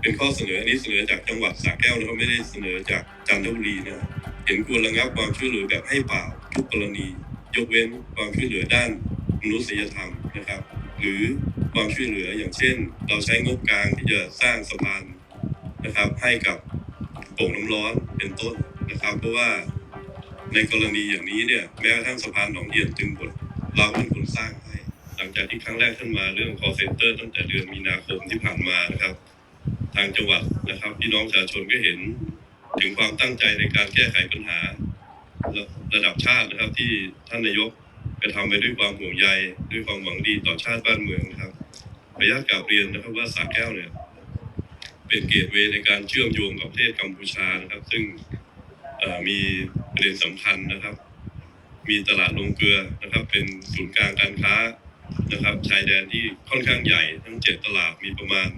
เป็นข้อเสนออันนี้เสนอจากจังหวัดสระแก้วนะครับไม่ได้เสนอจากจันทบุรีนะเห็นควรระงับความช่วยเหลือแบบให้เปล่าทุกกรณี ยกเว้นความช่วยเหลือด้านมนุษยธรรมนะครับ หรือความช่วยเหลืออย่างเช่น เราใช้งบกลางที่จะสร้างสะพานนะครับ ให้กับโป่งน้ำร้อนเป็นต้นนะครับ เพราะว่าในกรณีอย่างนี้เนี่ยแม้กระทั่งสะพานหนองเยียนจึงบทเราเป็นคนสร้างให้ หลังจากที่ครั้งแรกท่านมาเรื่อง call center ตั้งแต่เดือนมีนาคมที่ผ่านมานะครับ ทางจังหวัดนะครับ พี่น้องประชาชนก็เห็นถึงความตั้งใจในการแก้ไขปัญหา ระดับชาตินะครับ ที่ท่านนายกกระทำไปด้วยความห่วงใยด้วยความหวังดีต่อชาติบ้านเมืองนะครับขออนุญาตกราบเรียนนะครับว่าสระแก้วเนี่ย เป็นเกตเวในการเชื่อมโยงกับประเทศกัมพูชานะครับ ซึ่งมีประเด็นสำคัญนะครับ มีตลาดลงเกลือนะครับ เป็นศูนย์กลางการค้านะครับ ชายแดนที่ค่อนข้างใหญ่ทั้งเจ็ดตลาดมีประมาณ